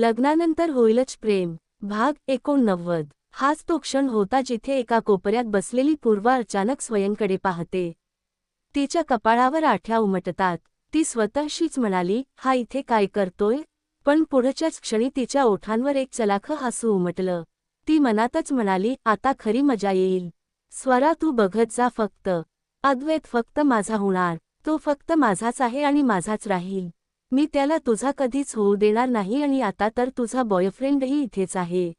लग्नानंतर होईलच प्रेम. भाग एकोणनव्वद. हाच तो क्षण होता जिथे एका कोपऱ्यात बसलेली पूर्वा अचानक स्वयंकडे पाहते. तिच्या कपाळावर आठ्या उमटतात. ती स्वतःशीच म्हणाली हा इथे काय करतोय? पण पुढच्याच क्षणी तिच्या ओठांवर एक चलाख हसू उमटलं. ती मनातच म्हणाली आता खरी मजा येईल. स्वरा तू बघत जा फक्त. अद्वैत फक्त माझा होणार. तो फक्त माझाच आहे आणि माझाच राहील. मी त्याला तुझा कधीच होऊ देणार नाही आणि आता तर तुझा बॉयफ्रेंडही इथेच आहे.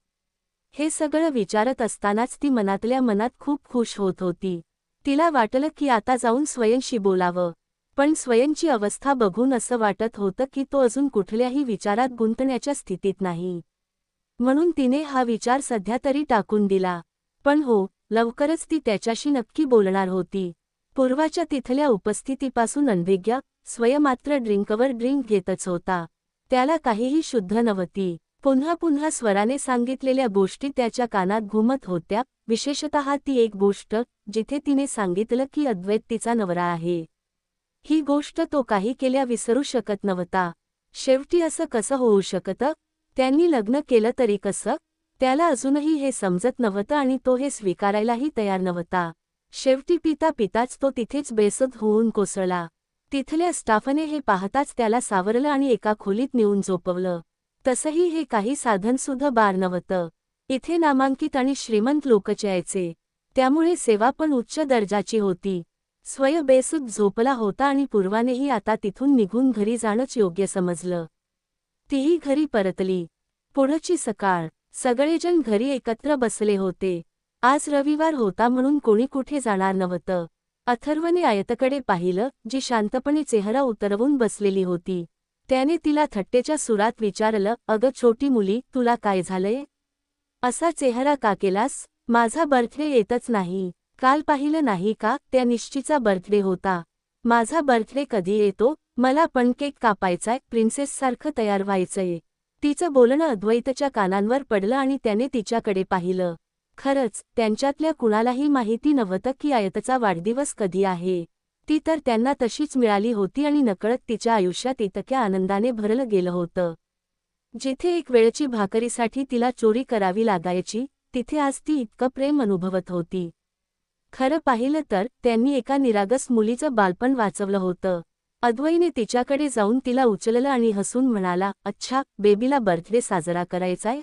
हे सगळं विचारत असतानाच ती मनातल्या मनात खूप खुश होत होती. तिला वाटलं की आता जाऊन स्वयंशी बोलावं. पण स्वयंची अवस्था बघून असं वाटत होतं की तो अजून कुठल्याही विचारात गुंतण्याच्या स्थितीत नाही. म्हणून तिने हा विचार सध्या तरी टाकून दिला. पण हो लवकरच ती त्याच्याशी नक्की बोलणार होती. पूर्वाच्या तिथल्या उपस्थितीपासून अनभिज्ञा स्वयमात्र ड्रिंकवर ड्रिंक घेतच होता. त्याला काहीही शुद्ध नव्हती. पुन्हा पुन्हा स्वराने सांगितलेल्या गोष्टी त्याच्या कानात घुमत होत्या. विशेषतः ती एक गोष्ट जिथे तिने सांगितलं की अद्वैत तिचा नवरा आहे. ही गोष्ट तो काही केल्या विसरू शकत नव्हता. शेवटी असं कसं होऊ शकतं? त्यांनी लग्न केलं तरी कसं? त्याला अजूनही हे समजत नव्हतं आणि तो हे स्वीकारायलाही तयार नव्हता. शेवटी पिता पिताच तो तिथेच बेसत होऊन कोसळला. तिथल्या स्टाफने हे पाहताच त्याला सावरलं आणि एका खोलीत नेऊन झोपवलं. तसंही हे काही साधनसुद्धा बार नव्हतं. इथे नामांकित आणि श्रीमंत लोकच यायचे. त्यामुळे सेवा पण उच्च दर्जाची होती. स्वय झोपला होता आणि पूर्वानेही आता तिथून निघून घरी जाणंच योग्य समजलं. तीही घरी परतली. पुढची सकाळ. सगळेजण घरी एकत्र बसले होते. आज रविवार होता म्हणून कोणी कुठे जाणार नव्हतं. अथर्वने आयतकडे पाहिलं जी शांतपणे चेहरा उतरवून बसलेली होती. त्याने तिला थट्टेच्या सुरात विचारलं अगं छोटी मुली तुला काय झालंय? असा चेहरा का केलास? माझा बर्थडे येतच नाही. काल पाहिलं नाही का? त्या निश्चीचा बर्थडे होता. माझा बर्थडे कधी येतो? मला पण केक कापायचाय प्रिन्सेससारखं तयार व्हायचंय. तिचं बोलणं अद्वैतच्या कानांवर पडलं आणि त्याने तिच्याकडे पाहिलं. खरंच त्यांच्यातल्या कुणालाही माहिती नव्हतं की आयतचा वाढदिवस कधी आहे. ती तर त्यांना तशीच मिळाली होती आणि नकळत तिच्या आयुष्यात इतक्या आनंदाने भरलं गेलं होतं. जिथे एक वेळची भाकरीसाठी तिला चोरी करावी लागायची तिथे आज ती इतकं प्रेम अनुभवत होती. खरं पाहिलं तर त्यांनी एका निरागस मुलीचं बालपण वाचवलं होतं. अद्वईने तिच्याकडे जाऊन तिला उचललं आणि हसून म्हणाला अच्छा बेबीला बर्थडे साजरा करायचाय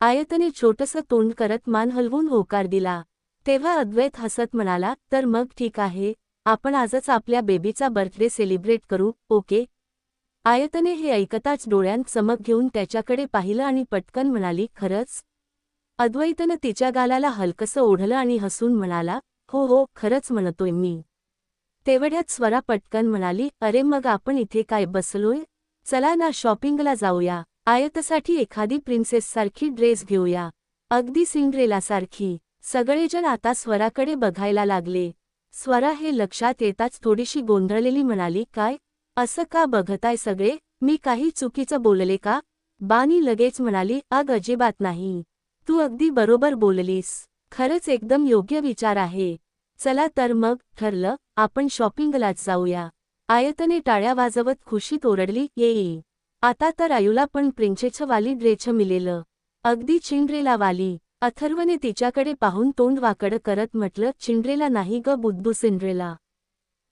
आयतने छोटंसं तोंड करत मान हलवून होकार दिला. तेव्हा अद्वैत हसत म्हणाला तर मग ठीक आहे आपण आजच आपल्या बेबीचा बर्थडे सेलिब्रेट करू ओके आयतने हे ऐकताच डोळ्यांत चमक घेऊन त्याच्याकडे पाहिलं आणि पटकन म्हणाली खरंच अद्वैतनं तिच्या गालाला हलकसं ओढलं आणि हसून म्हणाला हो हो खरंच म्हणतोय मी तेवढ्यात स्वरा पटकन म्हणाली अरे मग आपण इथे काय बसलोय? चला ना शॉपिंगला जाऊया. आयतसाठी एखादी प्रिन्सेससारखी ड्रेस घेऊया. अगदी सिंड्रेलासारखी. सगळेजण आता स्वराकडे बघायला लागले. स्वरा हे लक्षात येताच थोडीशी गोंधळलेली म्हणाली काय? असं का बघताय सगळे? मी काही चुकीचं बोलले का? बानी लगेच म्हणाली अग अजिबात नाही. तू अगदी बरोबर बोललीस. खरंच एकदम योग्य विचार आहे. चला तर मग ठरलं आपण शॉपिंगलाच जाऊया. आयतने टाळ्या वाजवत खुशीत ओरडली येई आता तर आयुला पण वाली ड्रेछ मिलेलं. अगदी चिंड्रेला वाली. अथर्वने तिच्याकडे पाहून तोंड वाकड करत म्हटलं चिंड्रेला नाही ग बुद्धू सिंड्रेला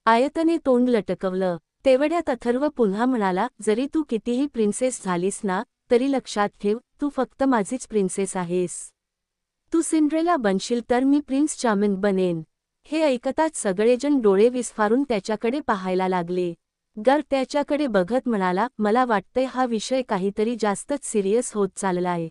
आयतने तोंड लटकवलं. तेवढ्यात अथर्व पुन्हा म्हणाला जरी तू कितीही प्रिन्सेस झालीस ना तरी लक्षात ठेव तू फक्त माझीच प्रिन्सेस आहेस. तू सिंड्रेला बनशील तर मी प्रिन्स चामिन बनेन. हे ऐकताच सगळेजण डोळे विस्फारून त्याच्याकडे पाहायला लागले. गर त्याच्याकडे बघत म्हणाला मला वाटतंय हा विषय काहीतरी जास्तच सिरियस होत चाललाय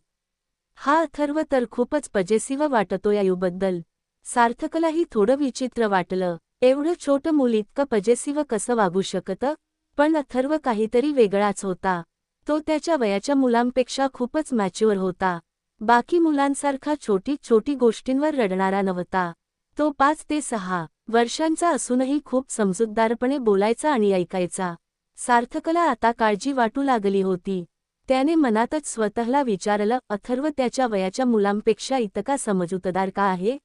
हा अथर्व तर खूपच पजेसिव वाटतो यायुबद्दल. सार्थकलाही थोडं विचित्र वाटलं. एवढं छोटं मूल इतकं पजेसिव कसं वागू शकतं? पण अथर्व काहीतरी वेगळाच होता. तो त्याच्या वयाच्या मुलांपेक्षा खूपच मॅच्युअर होता. बाकी मुलांसारखा छोटी छोटी गोष्टींवर रडणारा नव्हता. तो पाच ते सहा वर्षांचा असूनही खूप समजूतदारपणे बोलायचा आणि ऐकायचा. सार्थकला आता काळजी वाटू लागली होती. त्याने मनातच स्वतःला विचारलं अथर्व त्याच्या वयाच्या मुलांपेक्षा इतका समजूतदार का आहे?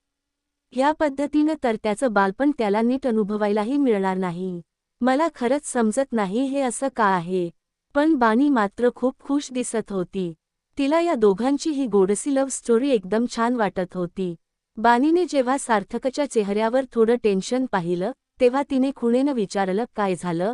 ह्या पद्धतीनं तर त्याचं बालपण त्याला नीट अनुभवायलाही मिळणार नाही. मला खरंच समजत नाही हे असं का आहे पण बानी मात्र खूप खुश दिसत होती. तिला या दोघांची ही गोडसी लव्ह स्टोरी एकदम छान वाटत होती. बानीने जेव्हा सार्थकच्या चेहऱ्यावर थोडं टेन्शन पाहिलं तेव्हा तिने खुणेनं विचारलं काय झालं?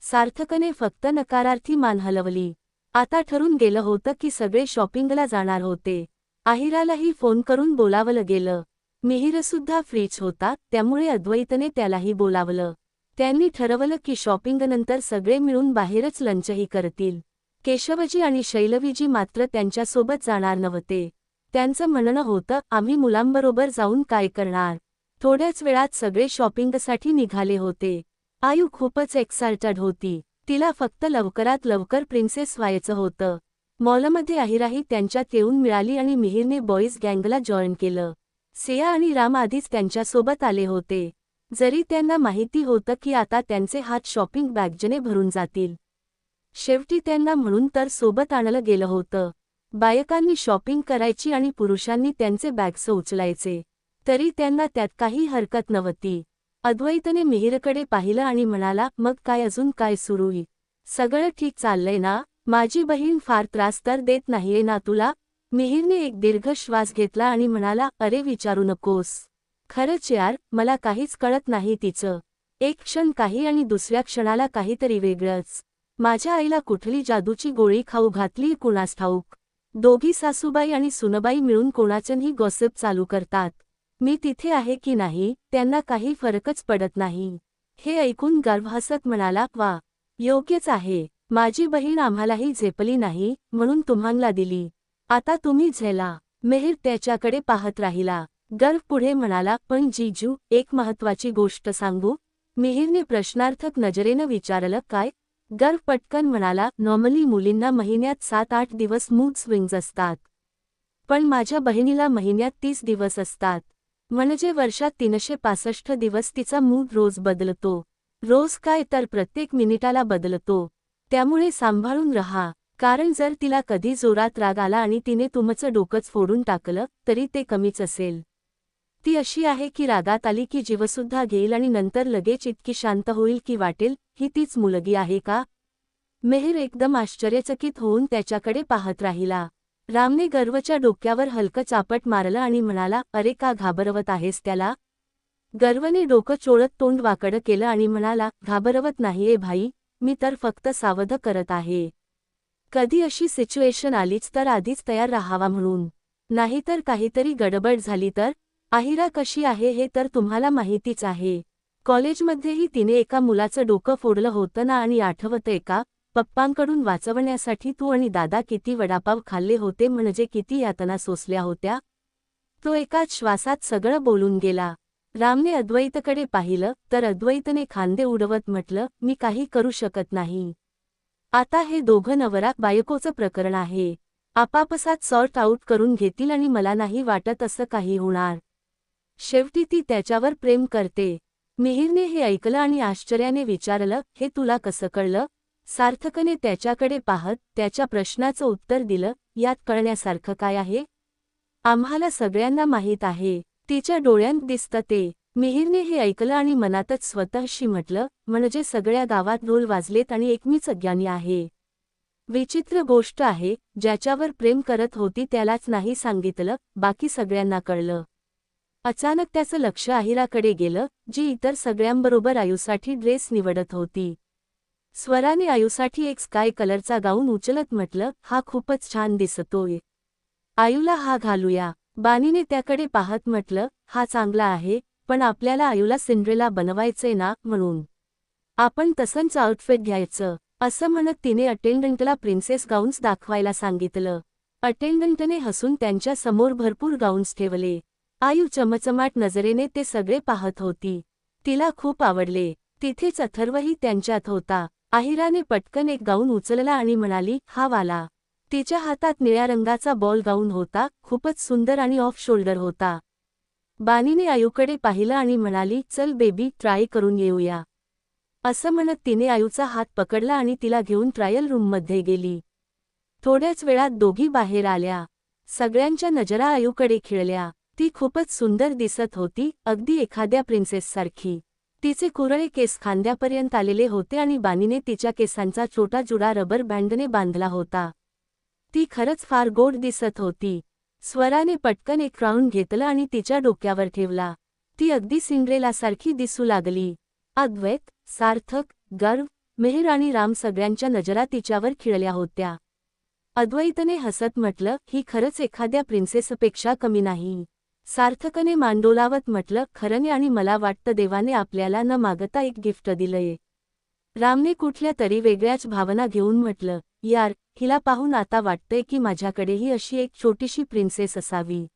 सार्थकने फक्त नकारार्थी मान हलवली. आता ठरून गेलं होतं की सगळे शॉपिंगला जाणार होते. आहिरालाही फोन करून बोलावलं गेलं. मिहिरसुद्धा फ्रीच होता त्यामुळे अद्वैतने त्यालाही बोलावलं. त्यांनी ठरवलं की शॉपिंगनंतर सगळे मिळून बाहेरच लंचही करतील. केशवजी आणि शैलवीजी मात्र त्यांच्यासोबत जाणार नव्हते. त्यांचं म्हणणं होतं आम्ही मुलांबरोबर जाऊन काय करणार? थोड्याच वेळात सगळे शॉपिंगसाठी निघाले होते. आयू खूपच एक्सायटेड होती. तिला फक्त लवकरात लवकर प्रिन्सेस व्हायचं होतं. मॉलमध्ये आहिराही त्यांच्यात येऊन मिळाली आणि मिहिरने बॉईज गँगला जॉईन केलं. सिया आणि राम आधीच त्यांच्यासोबत आले होते. जरी त्यांना माहिती होतं की आता त्यांचे हात शॉपिंग बॅगजने भरून जातील. शेवटी त्यांना म्हणून तर सोबत आणलं गेलं होतं. बायकांनी शॉपिंग करायची आणि पुरुषांनी त्यांचे बॅग्स उचलायचे तरी त्यांना त्यात काही हरकत नव्हती. अद्वैतने मिहिरकडे पाहिलं आणि म्हणाला मग काय अजून काय सुरूई सगळं ठीक चाललंय ना? माझी बहीण फार त्रास तर देत नाहीये ना तुला? मिहिरने एक दीर्घ श्वास घेतला आणि म्हणाला अरे विचारू नकोस. खरंच यार मला काहीच कळत नाही तिचं. एक क्षण काही आणि दुसऱ्या क्षणाला काहीतरी वेगळंच. माझ्या आईला कुठली जादूची गोळी खाऊ घातली कुणास ठाऊक? दोघी सासूबाई आणि सुनबाई मिळून कोणाचंही गॉसिप चालू करतात. मी तिथे आहे की नाही त्यांना काही फरकच पडत नाही. हे ऐकून गर्व हसत म्हणाला वा योग्यच आहे. माझी बहीण आम्हालाही झेपली नाही म्हणून तुम्हाला दिली. आता तुम्ही झेला. मेहर त्याच्याकडे पाहत राहिला. गर्व पुढे म्हणाला पण जीजू एक महत्वाची गोष्ट सांगू. मिहिरने प्रश्नार्थक नजरेनं विचारलं काय गर्व पटकन म्हणाला नॉर्मली मुलींना महिन्यात सात आठ दिवस मूड स्विंग्ज असतात. पण माझ्या बहिणीला महिन्यात तीस दिवस असतात. म्हणजे वर्षात तीनशे पासष्ट दिवस तिचा मूड रोज बदलतो. रोज काय तर प्रत्येक मिनिटाला बदलतो. त्यामुळे सांभाळून रहा. कारण जर तिला कधी जोरात राग आला आणि तिने तुमचं डोकंच फोडून टाकलं तरी ते कमीच असेल. ती अशी आहे की रागात आली की जीवसुद्धा घेईल आणि नंतर लगेच इतकी शांत होईल की वाटेल ही तीच मुलगी आहे का? मेहर एकदम आश्चर्यचकित होऊन त्याच्याकडे पाहत राहिला. रामने गर्वच्या डोक्यावर हलकं चापट मारलं आणि म्हणाला अरे का घाबरवत आहेस त्याला? गर्वने डोकं चोळत तोंड वाकडं केलं आणि म्हणाला घाबरवत नाहीये भाई मी तर फक्त सावध करत आहे. कधी अशी सिच्युएशन आलीच तर आधीच तयार राहावा म्हणून. नाहीतर काहीतरी गडबड झाली तर आहिरा कशी आहे हे तर तुम्हाला माहितीच आहे. कॉलेजमध्येही तिने एका मुलाचं डोकं फोडलं होतं ना आणि आठवतंय का? पप्पांकडून वाचवण्यासाठी तू आणि दादा किती वडापाव खाल्ले होते म्हणजे किती यातना सोसल्या होत्या? तो एकाच श्वासात सगळं बोलून गेला. रामने अद्वैतकडे पाहिलं तर अद्वैतने खांदे उडवत म्हटलं मी काही करू शकत नाही. आता हे दोघं नवरा बायकोचं प्रकरण आहे. आपापसात सॉर्ट आऊट करून घेतील आणि मला नाही वाटत असं काही होणार. शेवटी ती त्याच्यावर प्रेम करते. मिहिरने हे ऐकलं आणि आश्चर्याने विचारलं हे तुला कसं कळलं? सार्थकने त्याच्याकडे पाहत त्याच्या प्रश्नाचं उत्तर दिलं यात कळण्यासारखं काय आहे? आम्हाला सगळ्यांना माहीत आहे. तिच्या डोळ्यांत दिसतं ते. मिहिरने हे ऐकलं आणि मनातच स्वतःशी म्हटलं म्हणजे सगळ्या गावात ढोल वाजलेत आणि एकमीच अज्ञानी आहे. विचित्र गोष्ट आहे ज्याच्यावर प्रेम करत होती त्यालाच नाही सांगितलं बाकी सगळ्यांना कळलं. अचानक त्याचं लक्ष आहिराकडे गेलं जी इतर सगळ्यांबरोबर आयुसाठी ड्रेस निवडत होती. स्वराने आयुसाठी एक स्काय कलरचा गाऊन उचलत म्हटलं हा खूपच छान दिसतोय. आयूला हा घालूया. बानीने त्याकडे पाहत म्हटलं हा चांगला आहे पण आपल्याला आयूला सिंड्रेला बनवायचंय ना म्हणून. आपण तसंच आउटफिट घ्यायचं. असं म्हणत तिने अटेंडंटला प्रिन्सेस गाऊन्स दाखवायला सांगितलं. अटेंडंटने हसून त्यांच्यासमोर भरपूर गाऊन्स ठेवले. आयू चमचमाट नजरेने ते सगळे पाहत होती. तिला खूप आवडले. तिथेच अथर्वही त्यांच्यात होता. आहिराने पटकन एक गाऊन उचलला आणि म्हणाली हा वाला. तिच्या हातात निळ्या रंगाचा बॉल गाऊन होता. खूपच सुंदर आणि ऑफ शोल्डर होता. बानीने आयूकडे पाहिलं आणि म्हणाली चल बेबी ट्राय करून येऊया. असं म्हणत तिने आयूचा हात पकडला आणि तिला घेऊन ट्रायल रूममध्ये गेली. थोड्याच वेळात दोघी बाहेर आल्या. सगळ्यांच्या नजरा आयूकडे खिळल्या. ती खूपच सुंदर दिसत होती अगदी एखाद्या प्रिन्सेससारखी तिचे कुरळे केस खांद्यापर्यंत आलेले होते आणि बानीने तिच्या केसांचा छोटा जुडा रबर बँडने बांधला होता. ती खरंच फार गोड दिसत होती. स्वराने पटकन एक राऊंड घेतलं आणि तिच्या डोक्यावर ठेवला. ती अगदी सिंड्रेलासारखी दिसू लागली. अद्वैत सार्थक गर्व मेहर आणि राम सगळ्यांच्या नजरा तिच्यावर खिळल्या होत्या. अद्वैतने हसत म्हटलं ही खरंच एखाद्या प्रिन्सेसपेक्षा कमी नाही. सार्थकने मांडोलावत म्हटलं खरंने आणि मला वाटतं देवाने आपल्याला न मागता एक गिफ्ट दिलंय. रामने कुठल्या तरी वेगळ्याच भावना घेऊन म्हटलं यार हिला पाहून आता वाटतंय की माझ्याकडेही अशी एक छोटीशी प्रिन्सेस असावी.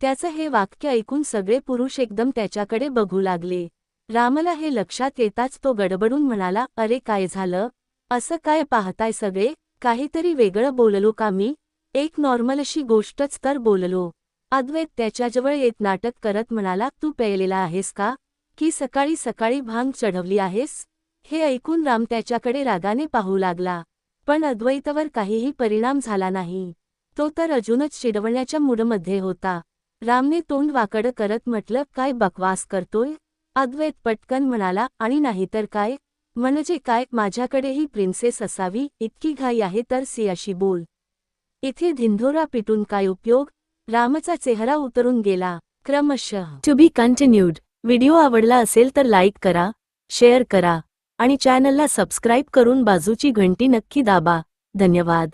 त्याचं हे वाक्य ऐकून सगळे पुरुष एकदम त्याच्याकडे बघू लागले. रामला हे लक्षात येताच तो गडबडून म्हणाला अरे काय झालं? असं काय पाहताय सगळे? काहीतरी वेगळं बोललो का मी? एक नॉर्मलशी गोष्टच तर बोललो. अद्वैत त्याच्याजवळ येत नाटक करत म्हणाला तू प्यायलेला आहेस का? की सकाळी सकाळी भांग चढवली आहेस हे ऐकून राम त्याच्याकडे रागाने पाहू लागला. पण अद्वैतवर काहीही परिणाम झाला नाही. तो तर अजूनच चिडवण्याच्या मूडमध्ये होता. रामने तोंड वाकड करत म्हटलं काय बकवास करतोय अद्वैत पटकन म्हणाला आणि नाहीतर काय? म्हणजे काय? माझ्याकडेही प्रिन्सेस असावी इतकी घाई आहे तर सियाशी बोल. इथे धिंधोरा पिटून काय उपयोग? रामचा चेहरा उतरून गेला. क्रमशः. टू बी कंटिन्यूड व्हिडिओ आवडला असेल तर लाईक करा शेअर करा आणि चॅनलला सबस्क्राईब करून बाजूची घंटी नक्की दाबा. धन्यवाद.